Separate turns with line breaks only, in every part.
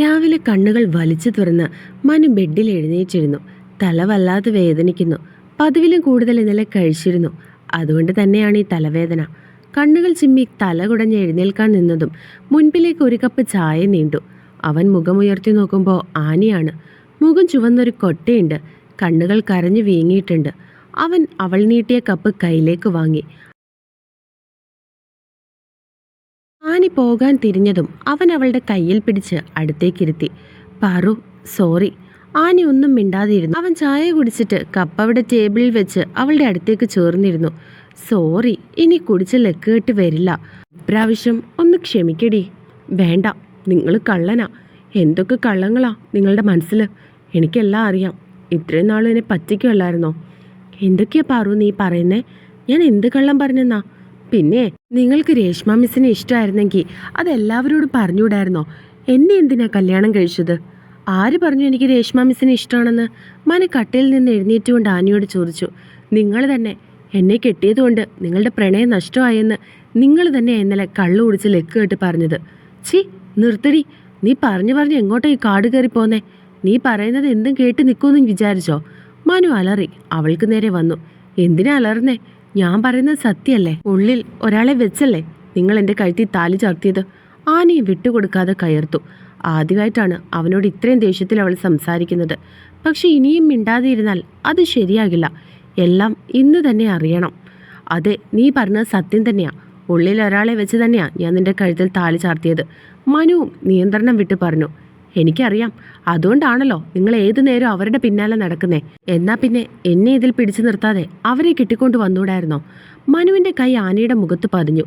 രാവിലെ കണ്ണുകൾ വലിച്ചു തുറന്ന് മനു ബെഡിൽ എഴുന്നേറ്റിരുന്നു. തല വല്ലാതെ വേദനിക്കുന്നു. പതിവിലും കൂടുതൽ ഇന്നലെ കഴിച്ചിരുന്നു. അതുകൊണ്ട് തന്നെയാണ് ഈ തലവേദന. കണ്ണുകൾ ചിമ്മി തല കുടഞ്ഞ് എഴുന്നേൽക്കാൻ നിന്നതും മുൻപിലേക്ക് ഒരു കപ്പ് ചായ നീണ്ടു. അവൻ മുഖമുയർത്തി നോക്കുമ്പോൾ ആനയാണ്. മുഖം ചുവന്നൊരു കൊട്ടയുണ്ട്. കണ്ണുകൾ കരഞ്ഞു വീങ്ങിയിട്ടുണ്ട്. അവൻ അവൾ നീട്ടിയ കപ്പ് കയ്യിലേക്ക് വാങ്ങി. ആനി പോകാൻ തിരിഞ്ഞതും അവൻ അവളുടെ കയ്യിൽ പിടിച്ച് അടുത്തേക്കിരുത്തി. പാറു സോറി. ആനി ഒന്നും മിണ്ടാതിരുന്നു. അവൻ ചായ കുടിച്ചിട്ട് കപ്പ് അവിടെ ടേബിളിൽ വെച്ച് അവളുടെ അടുത്തേക്ക് ചേർന്നിരുന്നു. സോറി ഇനി കുടിച്ച് ലക്കേട്ട് വരില്ല. ഇപ്രാവശ്യം ഒന്ന് ക്ഷമിക്കടി. വേണ്ട നിങ്ങൾ കള്ളനാ. എന്തൊക്കെ കള്ളങ്ങളാ നിങ്ങളുടെ മനസ്സിൽ എനിക്കെല്ലാം അറിയാം. ഇത്രയും നാളും എന്നെ പറ്റിക്കുമല്ലായിരുന്നോ എന്തൊക്കെയാ പാറു നീ പറയുന്നേ? ഞാൻ എന്ത് കള്ളം പറഞ്ഞെന്നാ? പിന്നെ നിങ്ങൾക്ക് രേഷ്മ മിസ്സിനെ ഇഷ്ടമായിരുന്നെങ്കിൽ അതെല്ലാവരോടും പറഞ്ഞുകൂടായിരുന്നോ? എന്നെ എന്തിനാ കല്യാണം കഴിച്ചത്? ആര് പറഞ്ഞു എനിക്ക് രേഷ്മ മിസ്സിനെ ഇഷ്ടമാണെന്ന് മനു കട്ടയിൽ നിന്ന് എഴുന്നേറ്റുകൊണ്ട് ആനിയോട് ചോദിച്ചു. നിങ്ങൾ തന്നെ. എന്നെ കെട്ടിയതുകൊണ്ട് നിങ്ങളുടെ പ്രണയം നഷ്ടമായെന്ന് നിങ്ങൾ തന്നെ ഇന്നലെ കള്ളു കുടിച്ച് ലെക്ക് കേട്ട് പറഞ്ഞത്. ചി നിർത്തടി. നീ പറഞ്ഞു പറഞ്ഞു എങ്ങോട്ടാ ഈ കാട് കയറി പോന്നേ? നീ പറയുന്നത് എന്തും കേട്ട് നിൽക്കുമെന്ന് വിചാരിച്ചോ? മനു അലറി. അവൾക്ക് നേരെ വന്നു. എന്തിനാ അലർന്നേ ഞാൻ പറയുന്നത് സത്യല്ലേ ഉള്ളിൽ ഒരാളെ വെച്ചല്ലേ നിങ്ങൾ എന്റെ കഴുത്തിൽ താലി ചാർത്തിയത്? ആനയെ വിട്ടുകൊടുക്കാതെ കയർത്തു. ആദ്യമായിട്ടാണ് അവനോട് ഇത്രയും ദേഷ്യത്തിൽ അവൾ സംസാരിക്കുന്നത്. പക്ഷെ ഇനിയും മിണ്ടാതിരുന്നാൽ അത് ശരിയാകില്ല. എല്ലാം ഇന്ന് തന്നെ അറിയണം. അതെ നീ പറഞ്ഞത് സത്യം തന്നെയാ. ഉള്ളിൽ ഒരാളെ വെച്ച് തന്നെയാ ഞാൻ നിന്റെ കഴുത്തിൽ താലി ചാർത്തിയത്. മനുവും നിയന്ത്രണം വിട്ട് പറഞ്ഞു. എനിക്കറിയാം. അതുകൊണ്ടാണല്ലോ നിങ്ങൾ ഏതു നേരം അവരുടെ പിന്നാലെ നടക്കുന്നേ. എന്നാ പിന്നെ എന്നെ ഇതിൽ പിടിച്ചു നിർത്താതെ അവരെ കിട്ടിക്കൊണ്ട് വന്നൂടായിരുന്നോ മനുവിന്റെ കൈ ആനയുടെ മുഖത്ത് പതിഞ്ഞു.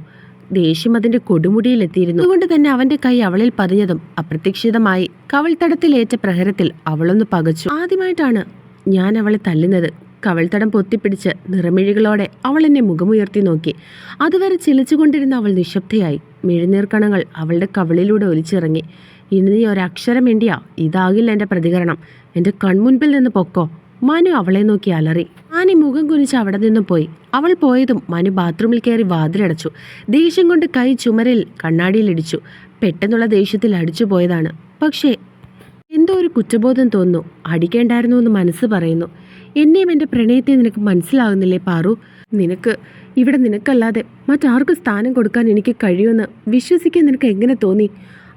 ദേഷ്യം അതിന്റെ കൊടുമുടിയിലെത്തിയിരുന്നു അതുകൊണ്ട് തന്നെ അവന്റെ കൈ അവളിൽ പതിഞ്ഞതും അപ്രതീക്ഷിതമായി കവൾത്തടത്തിലേറ്റ പ്രഹരത്തിൽ അവളൊന്ന് പകച്ചു. ആദ്യമായിട്ടാണ് ഞാൻ അവളെ തല്ലുന്നത്. കവൾത്തടം പൊത്തിപ്പിടിച്ച് നിറമിഴികളോടെ അവൾ എന്നെ മുഖമുയർത്തി നോക്കി. അതുവരെ ചിലച്ചുകൊണ്ടിരുന്ന അവൾ നിശബ്ദയായി. മിഴുനീർക്കണങ്ങൾ അവളുടെ കവളിലൂടെ ഒലിച്ചിറങ്ങി. ഇനി നീ ഒരക്ഷരം വേണ്ടിയാ ഇതാകില്ല എന്റെ പ്രതികരണം. എന്റെ കൺമുൻപിൽ നിന്ന് പൊക്കോ. മനു അവളെ നോക്കി അലറി. മാനി മുഖം കുനിച്ച് അവിടെ നിന്ന് പോയി. അവൾ പോയതും മനു ബാത്റൂമിൽ കയറി വാതിലടച്ചു. ദേഷ്യം കൊണ്ട് കൈ ചുമരിൽ കണ്ണാടിയിൽ ഇടിച്ചു. പെട്ടെന്നുള്ള ദേഷ്യത്തിൽ അടിച്ചു പോയതാണ്. പക്ഷേ എന്തോ ഒരു കുറ്റബോധം തോന്നുന്നു. അടിക്കേണ്ടായിരുന്നു എന്ന് മനസ്സ് പറയുന്നു. എന്നെയും എന്റെ പ്രണയത്തെ നിനക്ക് മനസ്സിലാകുന്നില്ലേ പാറു? നിനക്ക് ഇവിടെ നിനക്കല്ലാതെ മറ്റാർക്കും സ്ഥാനം കൊടുക്കാൻ എനിക്ക് കഴിയുമെന്ന് വിശ്വസിക്കാൻ നിനക്ക് എങ്ങനെ തോന്നി?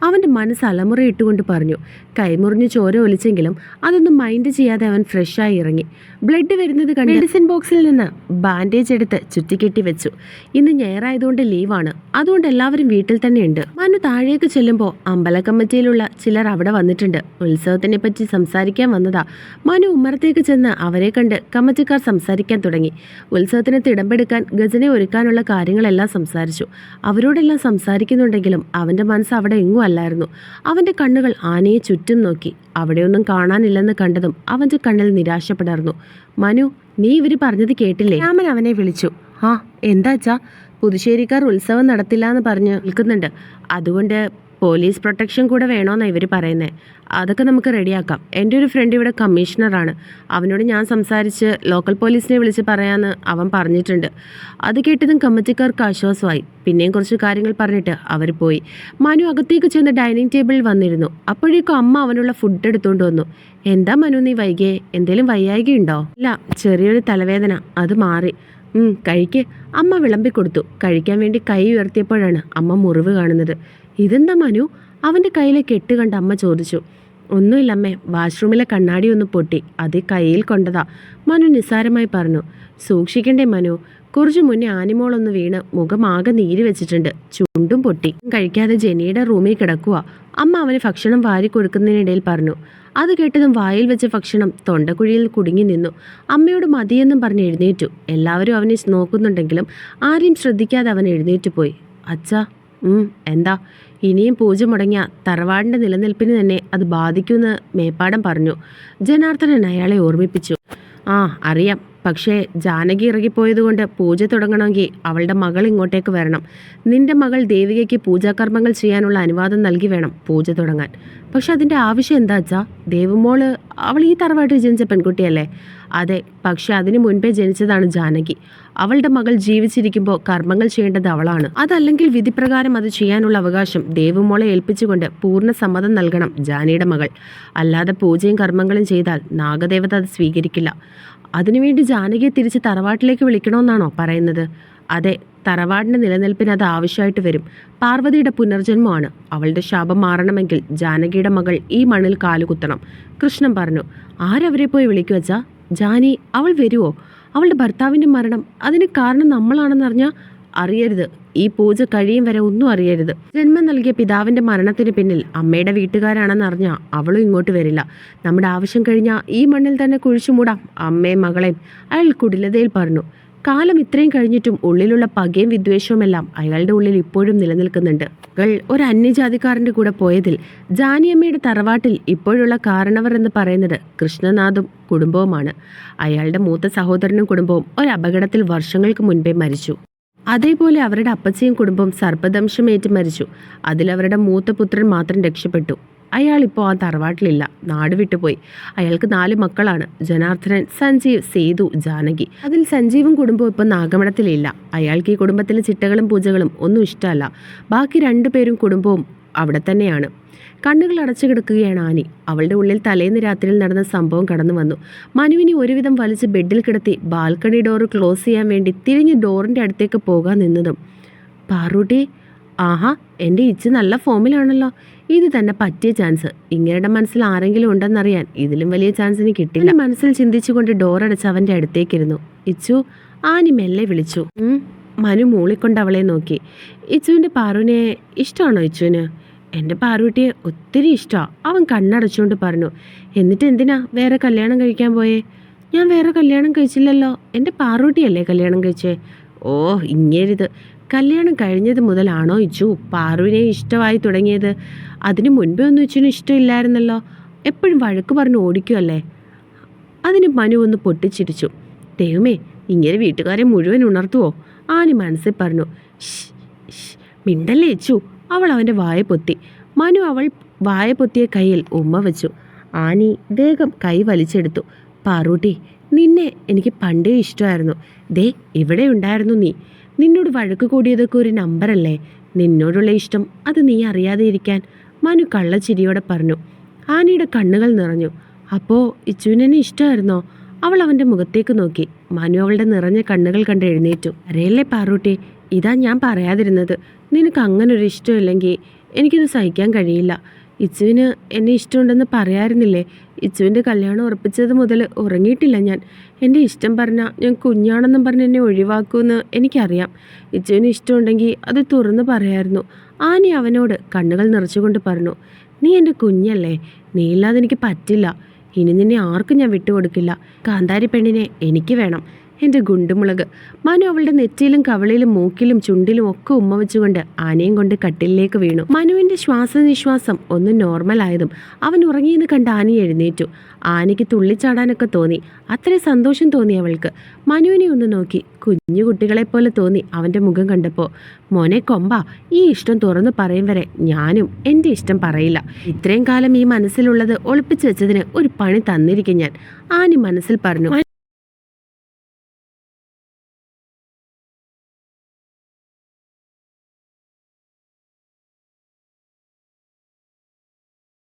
അവന്റെ മനസ്സ് അലമുറയിട്ടുകൊണ്ട് പറഞ്ഞു കൈമുറിഞ്ഞ് ചോര ഒലിച്ചെങ്കിലും അതൊന്നും മൈൻഡ് ചെയ്യാതെ അവൻ ഫ്രഷായി ഇറങ്ങി. ബ്ലഡ് വരുന്നത് കണ്ട് മെഡിസിൻ ബോക്സിൽ നിന്ന് ബാൻഡേജ് എടുത്ത് ചുറ്റിക്കെട്ടി വെച്ചു. ഇന്ന് ഞായറായതുകൊണ്ട് ലീവാണ് അതുകൊണ്ട് എല്ലാവരും വീട്ടിൽ തന്നെയുണ്ട് മനു താഴേക്ക് ചെല്ലുമ്പോൾ അമ്പല കമ്മിറ്റിയിലുള്ള ചിലർ അവിടെ വന്നിട്ടുണ്ട്. ഉത്സവത്തിനെ പറ്റി സംസാരിക്കാൻ വന്നതാ. മനു ഉമ്മറത്തേക്ക് ചെന്ന് അവരെ കണ്ട് കമ്മിറ്റിക്കാർ സംസാരിക്കാൻ തുടങ്ങി. ഉത്സവത്തിന് തിടമ്പെടുക്കാൻ ഗജനെ ഒരുക്കാനുള്ള കാര്യങ്ങളെല്ലാം സംസാരിച്ചു. അവരോടെല്ലാം സംസാരിക്കുന്നുണ്ടെങ്കിലും അവന്റെ മനസ്സ് അവിടെ എങ്ങും അല്ലായിരുന്നു അവന്റെ കണ്ണുകൾ ആനയെ ചുറ്റും നോക്കി. അവിടെയൊന്നും കാണാനില്ലെന്ന് കണ്ടതും അവന്റെ കണ്ണിൽ നിരാശ പടർന്നു മനു നീ ഇവർ പറഞ്ഞത് കേട്ടില്ലേ? രാമൻ അവനെ വിളിച്ചു. ആ എന്താച്ചാ? പുതുശ്ശേരിക്കാർ ഉത്സവം നടത്തില്ല എന്ന് പറഞ്ഞ് നിൽക്കുന്നുണ്ട് അതുകൊണ്ട് പോലീസ് പ്രൊട്ടക്ഷൻ കൂടെ വേണമെന്നാണ് ഇവർ പറയുന്നത് അതൊക്കെ നമുക്ക് റെഡിയാക്കാം. എന്റെ ഒരു ഫ്രണ്ട് ഇവിടെ കമ്മീഷണറാണ്. അവനോട് ഞാൻ സംസാരിച്ച് ലോക്കൽ പോലീസിനെ വിളിച്ച് പറയാമെന്ന് അവൻ പറഞ്ഞിട്ടുണ്ട്. അത് കേട്ടതും കമ്മിറ്റിക്കാർക്ക് ആശ്വാസമായി. പിന്നെയും കുറച്ച് കാര്യങ്ങൾ പറഞ്ഞിട്ട് അവർ പോയി. മനു അകത്തേക്ക് ചെന്ന് ഡൈനിങ് ടേബിളിൽ വന്നിരുന്നു. അപ്പോഴേക്കും അമ്മ അവനുള്ള ഫുഡ് എടുത്തുകൊണ്ട് വന്നു. എന്താ മനു നീ വൈകിയേ? എന്തേലും വയ്യായികയുണ്ടോ? ഇല്ല ചെറിയൊരു തലവേദന. അത് മാറി. കഴിക്ക്. അമ്മ വിളമ്പിക്കൊടുത്തു. കഴിക്കാൻ വേണ്ടി കൈ ഉയർത്തിയപ്പോഴാണ് അമ്മ മുറിവ് കാണുന്നത്. ഇതെന്താ മനു? അവന്റെ കയ്യിലെ കെട്ട് കണ്ട് അമ്മ ചോദിച്ചു. ഒന്നുമില്ലമ്മേ വാഷ്റൂമിലെ കണ്ണാടി ഒന്ന് പൊട്ടി. അത് കയ്യിൽ കൊണ്ടതാ. മനു നിസ്സാരമായി പറഞ്ഞു. സൂക്ഷിക്കണ്ടേ മനു. കുറച്ചു മുന്നേ ആനിമോളൊന്ന് വീണ് മുഖമാകെ നീര് വെച്ചിട്ടുണ്ട്. ചുണ്ടും പൊട്ടി. കഴിക്കാതെ ജെനിയുടെ റൂമിൽ കിടക്കുക അമ്മ അവന് ഭക്ഷണം വാരി കൊടുക്കുന്നതിനിടയിൽ പറഞ്ഞു. അത് കേട്ടതും വായിൽ വെച്ച ഭക്ഷണം തൊണ്ടക്കുഴിയിൽ കുടുങ്ങി നിന്നു. അമ്മയോട് മതിയെന്നും പറഞ്ഞ് എഴുന്നേറ്റു. എല്ലാവരും അവനെ നോക്കുന്നുണ്ടെങ്കിലും ആരെയും ശ്രദ്ധിക്കാതെ അവൻ എഴുന്നേറ്റ് പോയി. അച്ഛാ എന്താ? ഇനിയും പൂജ മുടങ്ങിയ തറവാടിന്റെ നിലനിൽപ്പിന് തന്നെ അത് ബാധിക്കുമെന്ന് മേപ്പാടം പറഞ്ഞു. ജനാർദ്ദനൻ അയാളെ ഓർമ്മിപ്പിച്ചു. ആ അറിയാം. പക്ഷേ ജാനകി ഇറങ്ങിപ്പോയതുകൊണ്ട് പൂജ തുടങ്ങണമെങ്കിൽ അവളുടെ മകൾ ഇങ്ങോട്ടേക്ക് വരണം. നിന്റെ മകൾ ദേവികയ്ക്ക് പൂജാകർമ്മങ്ങൾ ചെയ്യാനുള്ള അനുവാദം നൽകി വേണം പൂജ തുടങ്ങാൻ. പക്ഷെ അതിന്റെ ആവശ്യം എന്താ വെച്ചാ ദേവുമോൾ അവൾ ഈ തറവാട്ടിൽ ജനിച്ച പെൺകുട്ടിയല്ലേ? അതെ പക്ഷെ അതിനു മുൻപേ ജനിച്ചതാണ് ജാനകി. അവളുടെ മകൾ ജീവിച്ചിരിക്കുമ്പോൾ കർമ്മങ്ങൾ ചെയ്യേണ്ടത് അവളാണ്. അതല്ലെങ്കിൽ വിധിപ്രകാരം അത് ചെയ്യാനുള്ള അവകാശം ദേവുമോളെ ഏൽപ്പിച്ചുകൊണ്ട് പൂർണ സമ്മതം നൽകണം ജാനിയുടെ മകൾ. അല്ലാതെ പൂജയും കർമ്മങ്ങളും ചെയ്താൽ നാഗദേവത അത് സ്വീകരിക്കില്ല. അതിനുവേണ്ടി ജാനകിയെ തിരിച്ച് തറവാട്ടിലേക്ക് വിളിക്കണമെന്നാണോ പറയുന്നത്? അതെ തറവാടിന്റെ നിലനിൽപ്പിന് അത് ആവശ്യമായിട്ട് വരും. പാർവതിയുടെ പുനർജന്മമാണ്. അവളുടെ ശാപം മാറണമെങ്കിൽ ജാനകിയുടെ മകൾ ഈ മണ്ണിൽ കാലുകുത്തണം. കൃഷ്ണൻ പറഞ്ഞു ആരവരെ പോയി വിളിക്കു വച്ചാ ജാനി അവൾ വരുമോ അവളുടെ ഭർത്താവിന്റെ മരണം അതിന് കാരണം നമ്മളാണെന്നറിഞ്ഞാൽ അറിയരുത്. ഈ പൂജ കഴിയും വരെ ഒന്നും അറിയരുത്. ജന്മം നൽകിയ പിതാവിന്റെ മരണത്തിന് പിന്നിൽ അമ്മയുടെ വീട്ടുകാരാണെന്നറിഞ്ഞാൽ അവളും ഇങ്ങോട്ട് വരില്ല. നമ്മുടെ ആവശ്യം കഴിഞ്ഞാൽ ഈ മണ്ണിൽ തന്നെ കുഴിച്ചു മൂടാം. അമ്മയും മകളെയും. അയാൾ കുടിലതയിൽ പറഞ്ഞു കാലം ഇത്രയും കഴിഞ്ഞിട്ടും ഉള്ളിലുള്ള പകയും വിദ്വേഷവുമെല്ലാം അയാളുടെ ഉള്ളിൽ ഇപ്പോഴും നിലനിൽക്കുന്നുണ്ട്. ഒരു അന്യജാതിക്കാരന്റെ കൂടെ പോയതിൽ ജാനിയമ്മയുടെ തറവാട്ടിൽ ഇപ്പോഴുള്ള കാരണവർ എന്ന് പറയുന്നത് കൃഷ്ണനാഥും കുടുംബവുമാണ്. അയാളുടെ മൂത്ത സഹോദരനും കുടുംബവും ഒരു അപകടത്തിൽ വർഷങ്ങൾക്ക് മുൻപേ മരിച്ചു. അതേപോലെ അവരുടെ അപ്പച്ചയും കുടുംബവും സർപ്പദംശമേറ്റ് മരിച്ചു. അതിലവരുടെ മൂത്ത പുത്രൻ മാത്രം രക്ഷപ്പെട്ടു. അയാളിപ്പോൾ ആ തറവാട്ടിലില്ല. നാട് വിട്ടുപോയി അയാൾക്ക് നാല് മക്കളാണ്. ജനാർദ്ദനൻ സഞ്ജീവ് സേതു ജാനകി. അതിൽ സഞ്ജീവും കുടുംബവും ഇപ്പം നാഗമണത്തിലില്ല അയാൾക്ക് ഈ കുടുംബത്തിലെ ചിട്ടകളും പൂജകളും ഒന്നും ഇഷ്ടമല്ല. ബാക്കി രണ്ടുപേരും കുടുംബവും അവിടെ തന്നെയാണ്. കണ്ണുകൾ അടച്ചു കിടക്കുകയാണ് ആനി. അവളുടെ ഉള്ളിൽ തലേന്ന് രാത്രിയിൽ നടന്ന സംഭവം കടന്നു വന്നു. മനുവിനെ ഒരുവിധം വലിച്ച് ബെഡിൽ കിടത്തി ബാൽക്കണി ഡോർ ക്ലോസ് ചെയ്യാൻ വേണ്ടി തിരിഞ്ഞ് ഡോറിന്റെ അടുത്തേക്ക് പോകാൻ നിന്നതും. പാറൂട്ടി ആഹാ എന്റെ ഇച്ച് നല്ല ഫോമിലാണല്ലോ. ഇത് തന്നെ പറ്റിയ ചാൻസ് ഇങ്ങനെയുടെ മനസ്സിൽ ആരെങ്കിലും ഉണ്ടെന്നറിയാൻ ഇതിലും വലിയ ചാൻസ് ഇനി കിട്ടില്ല. മനസ്സിൽ ചിന്തിച്ചുകൊണ്ട് ഡോർ അടച്ച് അവന്റെ അടുത്തേക്കിരുന്നു. ഇച്ചു ആനി മെല്ലെ വിളിച്ചു. മനു മൂളിക്കൊണ്ട് അവളെ നോക്കി. ഇച്ചുവിന്റെ പാറുവിനെ ഇഷ്ടമാണോ ഇച്ചുവിന്? എന്റെ പാറുവിട്ടിയെ ഒത്തിരി ഇഷ്ടമാണ് അവൻ കണ്ണടച്ചുകൊണ്ട് പറഞ്ഞു എന്നിട്ട് എന്തിനാ വേറെ കല്യാണം കഴിക്കാൻ പോയേ? ഞാൻ വേറെ കല്യാണം കഴിച്ചില്ലല്ലോ. എന്റെ പാറുവിട്ടിയല്ലേ കല്യാണം കഴിച്ചേ? ഓ ഇങ്ങേരിത്. കല്യാണം കഴിഞ്ഞത് മുതലാണോ ഇച്ചു പാറുവിനെ ഇഷ്ടമായി തുടങ്ങിയത്. അതിനു മുൻപേ ഒന്നും ഇച്ചിനും ഇഷ്ടമില്ലായിരുന്നല്ലോ. എപ്പോഴും വഴക്ക് പറഞ്ഞ് ഓടിക്കുമല്ലേ അതിന് മനു ഒന്ന് പൊട്ടിച്ചിരിച്ചു ദൈവമേ ഇങ്ങനെ വീട്ടുകാരെ മുഴുവൻ ഉണർത്തുവോ? ആനി മനസ്സിൽ പറഞ്ഞു "ശ്ശ്, ശ്ശ്, മിണ്ടല്ലേ ഇച്ചു അവൾ അവന്റെ വായ പൊത്തി. മനു അവൾ വായ പൊത്തിയ കയ്യിൽ ഉമ്മ വെച്ചു. ആനി വേഗം കൈ വലിച്ചെടുത്തു. പാറൂട്ടി നിന്നെ എനിക്ക് പണ്ടേ ഇഷ്ടമായിരുന്നു. ദേ ഇവിടെ ഉണ്ടായിരുന്നു നീ. നിന്നോട് വഴക്ക് കൂടിയതൊക്കെ ഒരു നമ്പറല്ലേ നിന്നോടുള്ള ഇഷ്ടം അത് നീ അറിയാതെ ഇരിക്കാൻ മനു കള്ളച്ചിരിയോടെ പറഞ്ഞു. ആനയുടെ കണ്ണുകൾ നിറഞ്ഞു. അപ്പോൾ ഇച്ചുവിനെ ഇഷ്ടമായിരുന്നോ? അവൾ അവന്റെ മുഖത്തേക്ക് നോക്കി. മനു അവളുടെ നിറഞ്ഞ കണ്ണുകൾ കണ്ട് എഴുന്നേറ്റു. അരയല്ലേ പാറൂട്ടി ഇതാ ഞാൻ പറയാതിരുന്നത്. നിനക്ക് അങ്ങനെ ഒരു ഇഷ്ടമില്ലെങ്കിൽ എനിക്കിത് സഹിക്കാൻ കഴിയില്ല. ഇച്ചുവിന് എന്നെ ഇഷ്ടമുണ്ടെന്ന് പറയാറുന്നില്ലേ? ഇച്ചുവിന്റെ കല്യാണം ഉറപ്പിച്ചത് മുതൽ ഉറങ്ങിയിട്ടില്ല ഞാൻ. എന്റെ ഇഷ്ടം പറഞ്ഞാൽ ഞാൻ കുഞ്ഞാണെന്നും പറഞ്ഞ് എന്നെ ഒഴിവാക്കുമെന്ന് എനിക്കറിയാം. ഇച്ചുവിന് ഇഷ്ടമുണ്ടെങ്കിൽ അത് തുറന്ന് പറയായിരുന്നു. ആനി അവനോട് കണ്ണുകൾ നിറച്ചുകൊണ്ട് പറഞ്ഞു നീ എന്റെ കുഞ്ഞല്ലേ? നീ ഇല്ലാതെ എനിക്ക് പറ്റില്ല. ഇനി നിന്നെ ആർക്കും ഞാൻ വിട്ടുകൊടുക്കില്ല. കാന്താരി പെണ്ണിനെ എനിക്ക് വേണം എന്റെ ഗുണ്ടുമുളക്. മനു അവളുടെ നെറ്റിയിലും കവളയിലും മൂക്കിലും ചുണ്ടിലും ഒക്കെ ഉമ്മ വെച്ചുകൊണ്ട് ആനയും കൊണ്ട് കട്ടിലേക്ക് വീണു. മനുവിന്റെ ശ്വാസനിശ്വാസം ഒന്ന് നോർമൽ ആയതും അവൻ ഉറങ്ങിയെന്ന് കണ്ട് ആനി എഴുന്നേറ്റു. ആനയ്ക്ക് തുള്ളിച്ചാടാനൊക്കെ തോന്നി. അത്ര സന്തോഷം തോന്നി അവൾക്ക്. മനുവിനെ ഒന്ന് നോക്കി. കുഞ്ഞു കുട്ടികളെപ്പോലെ തോന്നി അവന്റെ മുഖം കണ്ടപ്പോൾ മോനെ കൊമ്പ ഈ ഇഷ്ടം തുറന്നു പറയും വരെ ഞാനും എന്റെ ഇഷ്ടം പറയില്ല. ഇത്രയും കാലം ഈ മനസ്സിലുള്ളത് ഒളിപ്പിച്ചു വെച്ചതിന് ഒരു പണി തന്നിരിക്കും ഞാൻ. ആനി മനസ്സിൽ പറഞ്ഞു.